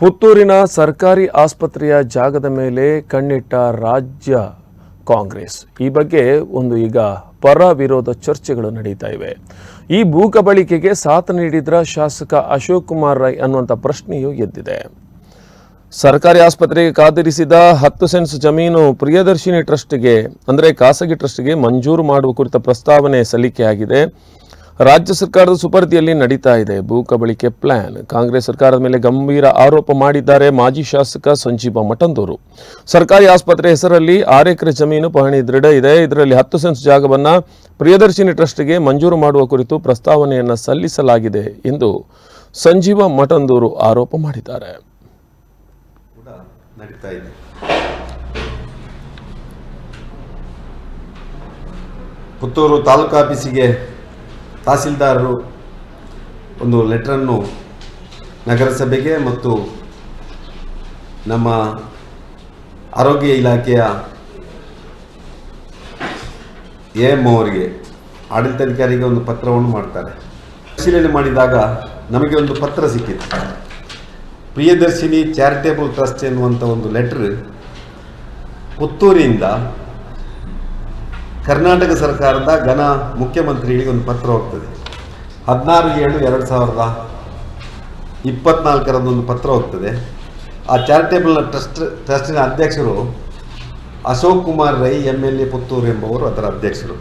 ಪುತ್ತೂರಿನ ಸರ್ಕಾರಿ ಆಸ್ಪತ್ರೆಯ ಜಾಗದ ಮೇಲೆ ಕಣ್ಣಿಟ್ಟ ರಾಜ್ಯ ಕಾಂಗ್ರೆಸ್. ಈ ಬಗ್ಗೆ ಒಂದು ಈಗ ಪರ ವಿರೋಧ ಚರ್ಚೆಗಳು ನಡೀತಾ ಇವೆ. ಈ ಭೂಕಬಳಿಕೆಗೆ ಸಾಥ್ ನೀಡಿದ್ರ ಶಾಸಕ ಅಶೋಕ್ ಕುಮಾರ್ ರೈ ಅನ್ನುವಂಥ ಪ್ರಶ್ನೆಯೂ ಎದ್ದಿದೆ. ಸರ್ಕಾರಿ ಆಸ್ಪತ್ರೆಗೆ ಕಾದಿರಿಸಿದ ಹತ್ತು ಸೆನ್ಸ್ ಜಮೀನು ಪ್ರಿಯದರ್ಶಿನಿ ಟ್ರಸ್ಟ್ಗೆ, ಅಂದರೆ ಖಾಸಗಿ ಟ್ರಸ್ಟ್ಗೆ ಮಂಜೂರು ಮಾಡುವ ಕುರಿತ ಪ್ರಸ್ತಾವನೆ ಸಲ್ಲಿಕೆಯಾಗಿದೆ. ರಾಜ್ಯ ಸರ್ಕಾರದ ಸುಪರ್ದಿಯಲ್ಲಿ ನಡೀತಾ ಇದೆ ಭೂ ಕಬಳಿಕೆ ಪ್ಲಾನ್. ಕಾಂಗ್ರೆಸ್ ಸರ್ಕಾರದ ಮೇಲೆ ಗಂಭೀರ ಆರೋಪ ಮಾಡಿದ್ದಾರೆ ಮಾಜಿ ಶಾಸಕ ಸಂಜೀವ ಮಠಂದೂರು. ಸರ್ಕಾರಿ ಆಸ್ಪತ್ರೆ ಹೆಸರಲ್ಲಿ ಆರು ಎಕರೆ ಜಮೀನು ಪಹಣಿ ದೃಢ ಇದೆ. ಇದರಲ್ಲಿ ಹತ್ತು ಸೆನ್ಸ್ ಜಾಗವನ್ನು ಪ್ರಿಯದರ್ಶಿನಿ ಟ್ರಸ್ಟ್ಗೆ ಮಂಜೂರು ಮಾಡುವ ಕುರಿತು ಪ್ರಸ್ತಾವನೆಯನ್ನು ಸಲ್ಲಿಸಲಾಗಿದೆ ಎಂದು ಸಂಜೀವ ಮಠಂದೂರು ಆರೋಪ ಮಾಡಿದ್ದಾರೆ. ಪುತ್ತೂರು ತಾಲೂಕು ಆಫೀಸಿಗೆ ತಹಸೀಲ್ದಾರರು ಒಂದು ಲೆಟ್ರನ್ನು ನಗರಸಭೆಗೆ ಮತ್ತು ನಮ್ಮ ಆರೋಗ್ಯ ಇಲಾಖೆಯ ಎ ಎಂ ಅವರಿಗೆ ಆಡಳಿತಾಧಿಕಾರಿಗೆ ಒಂದು ಪತ್ರವನ್ನು ಮಾಡ್ತಾರೆ. ಪರಿಶೀಲನೆ ಮಾಡಿದಾಗ ನಮಗೆ ಒಂದು ಪತ್ರ ಸಿಕ್ಕಿತ್ತು ಪ್ರಿಯದರ್ಶಿನಿ ಚಾರಿಟೇಬಲ್ ಟ್ರಸ್ಟ್ ಎನ್ನುವಂಥ ಒಂದು ಲೆಟ್ರ್ ಪುತ್ತೂರಿಯಿಂದ ಕರ್ನಾಟಕ ಸರ್ಕಾರದ ಘನ ಮುಖ್ಯಮಂತ್ರಿಗಳಿಗೆ ಒಂದು ಪತ್ರ ಹೋಗ್ತದೆ. ಹದಿನಾರು ಏಳು ಎರಡು ಸಾವಿರದ ಇಪ್ಪತ್ನಾಲ್ಕರದೊಂದು ಪತ್ರ ಹೋಗ್ತದೆ. ಆ ಚಾರಿಟೇಬಲ್ ಟ್ರಸ್ಟ್, ಟ್ರಸ್ಟಿನ ಅಧ್ಯಕ್ಷರು Ashok Kumar Rai M L A Puttur ಎಂಬುವರು ಅದರ ಅಧ್ಯಕ್ಷರು.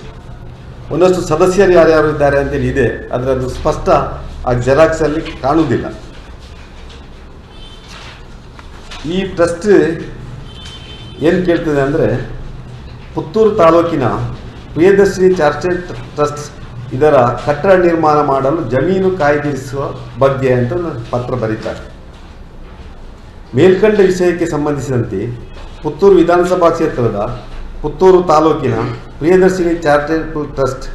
ಒಂದಷ್ಟು ಸದಸ್ಯರು ಯಾರ್ಯಾರು ಇದ್ದಾರೆ ಅಂತೇಳಿ ಇದೆ. ಆದರೆ ಅದು ಸ್ಪಷ್ಟ ಆ ಜೆರಾಕ್ಸಲ್ಲಿ ಕಾಣುವುದಿಲ್ಲ. ಈ ಟ್ರಸ್ಟ್ ಏನು ಕೇಳ್ತದೆ ಅಂದರೆ ಪುತ್ತೂರು ತಾಲೂಕಿನ ಪ್ರಿಯದರ್ಶಿನಿ ಚಾರ್ಟೆಡ್ ಟ್ರಸ್ಟ್ ಇದರ ಕಟ್ಟಡ ನಿರ್ಮಾಣ ಮಾಡಲು ಜಮೀನು ಕಾಯ್ದಿರಿಸುವ ಬಗ್ಗೆ ಅಂತ ಪತ್ರ ಬರೀತಾರೆ. ಮೇಲ್ಕಂಡ ವಿಷಯಕ್ಕೆ ಸಂಬಂಧಿಸಿದಂತೆ ಪುತ್ತೂರು ವಿಧಾನಸಭಾ ಕ್ಷೇತ್ರದ ಪುತ್ತೂರು ತಾಲೂಕಿನ ಪ್ರಿಯದರ್ಶಿನಿ ಚಾರಿಟೇಬಲ್ ಟ್ರಸ್ಟ್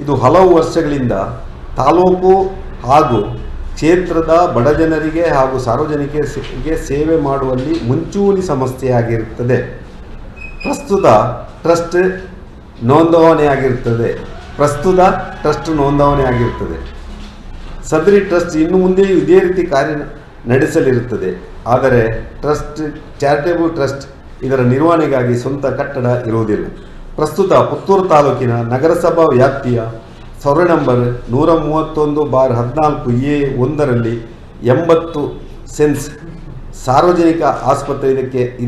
ಇದು ಹಲವು ವರ್ಷಗಳಿಂದ ತಾಲೂಕು ಹಾಗೂ ಕ್ಷೇತ್ರದ ಬಡಜನರಿಗೆ ಹಾಗೂ ಸಾರ್ವಜನಿಕರಿಗೆ ಸೇವೆ ಮಾಡುವಲ್ಲಿ ಮುಂಚೂಣಿ ಸಂಸ್ಥೆಯಾಗಿರುತ್ತದೆ ಪ್ರಸ್ತುತ ಟ್ರಸ್ಟ್ ನೋಂದಣಿಯಾಗಿರುತ್ತದೆ ಪ್ರಸ್ತುತ ಟ್ರಸ್ಟ್ ನೋಂದಣಿಯಾಗಿರುತ್ತದೆ ಸದರಿ ಟ್ರಸ್ಟ್ ಇನ್ನು ಮುಂದೆಯೂ ಇದೇ ರೀತಿ ಕಾರ್ಯ ನಡೆಸಲಿರುತ್ತದೆ. ಆದರೆ ಟ್ರಸ್ಟ್, ಚಾರಿಟೇಬಲ್ ಟ್ರಸ್ಟ್ ಇದರ ನಿರ್ವಹಣೆಗಾಗಿ ಸ್ವಂತ ಕಟ್ಟಡ ಇರುವುದಿಲ್ಲ. ಪ್ರಸ್ತುತ ಪುತ್ತೂರು ತಾಲೂಕಿನ ನಗರಸಭಾ ವ್ಯಾಪ್ತಿಯ ಸೊರೆ ನಂಬರ್ ನೂರ ಮೂವತ್ತೊಂದು ಬಾರ್ ಹದಿನಾಲ್ಕು ಎ ಒಂದರಲ್ಲಿ ಎಂಬತ್ತು ಸೆನ್ಸ್ ಸಾರ್ವಜನಿಕ ಆಸ್ಪತ್ರೆ ಇದಕ್ಕೆ